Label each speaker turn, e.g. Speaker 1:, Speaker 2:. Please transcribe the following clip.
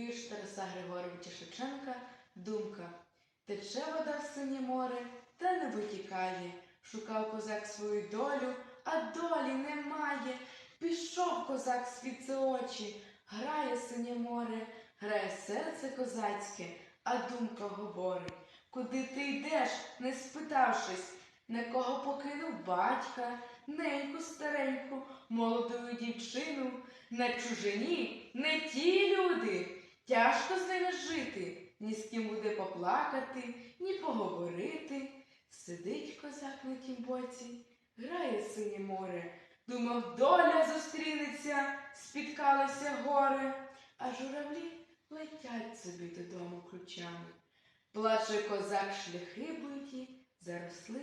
Speaker 1: Вірш Тараса Григоровича Шевченка Думка. Тече вода в синє море, та не витікає. Шукав козак свою долю, а долі немає. Пішов козак світ очі, грає синє море, грає серце козацьке, а думка говорить. Куди ти йдеш, не спитавшись, на кого покинув батька, неньку стареньку, молодою дівчину, на чужині не ті. Тяжко з ними жити, ні з ким буде поплакати, ні поговорити. Сидить козак на тім боці, грає синє море. Думав, доля зустрінеться, спіткалося горе, а журавлі летять собі додому ключами. Плаче козак шляхи биті, заросли